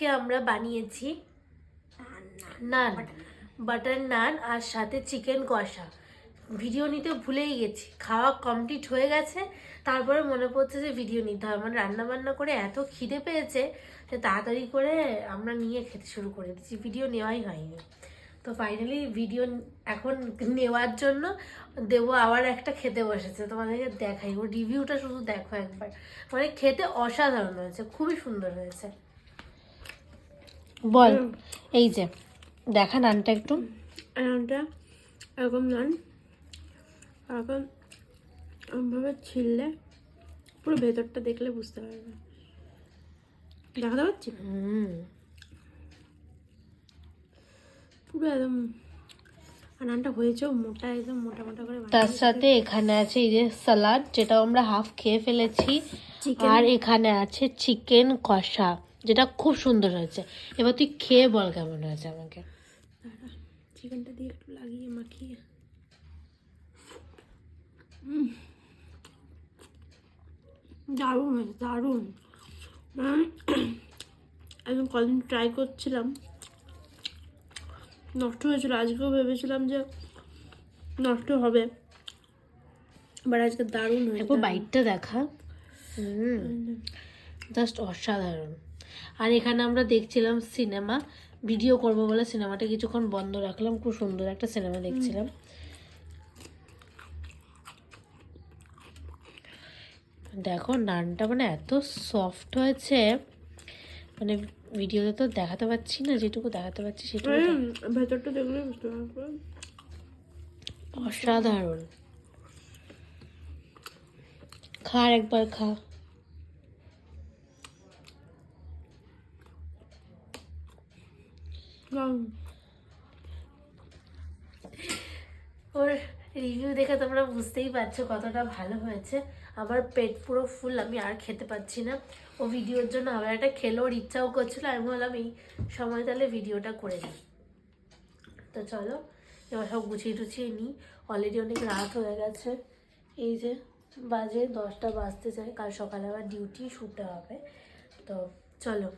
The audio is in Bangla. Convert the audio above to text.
আজকে আমরা বানিয়েছি নান, বাটার নান আর সাথে চিকেন কষা। ভিডিও নিতে ভুলেই গেছি। খাওয়া কমপ্লিট হয়ে গেছে। তারপরে মনে পড়ছে যে ভিডিও নিতে হবে। মানে রান্না বান্না করে এত খিদে পেয়েছে যে তাড়াতাড়ি করে আমরা নিয়ে খেতে শুরু করে দিচ্ছি ভিডিও নেওয়াই হয়নি। তো ফাইনালি ভিডিও এখন নেওয়ার জন্য দেবো আবার একটা খেতে বসেছে। তোমাদেরকে দেখাই। ও রিভিউটা শুধু দেখো একবার। মানে খেতে অসাধারণ হয়েছে। খুবই সুন্দর হয়েছে। বল এই যে দেখা নানটা একটু। নানটা এরকম নান এরকম এরকমভাবে ছিললে পুরো ভেতরটা দেখলে বুঝতে পারবে। দেখাতে হুম। পুরো একদম নানটা হয়েছেও মোটা একদম মোটা মোটা করে তার সাথে এখানে আছে এই যে সালাড যেটা আমরা হাফ খেয়ে ফেলেছি। আর এখানে আছে চিকেন কষা। যেটা খুব সুন্দর হয়েছে। এবার তুই খেয়ে বল কেমন হয়েছে আমাকে। চিকেনটা দিয়ে একটু লাগিয়ে মাখিয়ে। দারুণ হয়েছে দারুণ। একদম কদিন ট্রাই করছিলাম। নষ্ট হয়েছিল আজকেও ভেবেছিলাম যে নষ্ট হবে। বাট আজকে দারুণ হয়েছে বাইটটা দেখা। হুম। জাস্ট অসাধারণ। আর এখানে আমরা দেখছিলাম সিনেমা। ভিডিও করব বলে সিনেমাটা কিছুক্ষণ বন্ধ রাখলাম। খুব সুন্দর একটা সিনেমা দেখছিলাম। দেখো নানটা মানে এত সফট হয়েছে। মানে ভিডিওতে তো দেখাতে পাচ্ছি না যেটুকু দেখাতে পাচ্ছি সেটুকু ভেতরটা দেখলে অসাধারণ। খা একবার খা। ওর রিভিউ দেখে তোমরা বুঝতেই পারছ কতটা ভালো হয়েছে। আমার পেট পুরো ফুল আমি আর খেতে পাচ্ছি না। ও ভিডিওর জন্য আবার একটা খেলো, ওর ইচ্ছাও করছিল, আমি বললাম এই সময় তাহলে ভিডিওটা করে দিই তো চলো, এবার সব গুছিয়ে টুছিয়ে নিই। অলরেডি অনেক রাত হয়ে গেছে। এই যে বাজে দশটা বাজতে চাই, কাল সকালে আবার ডিউটি শুতে হবে। তো চলো।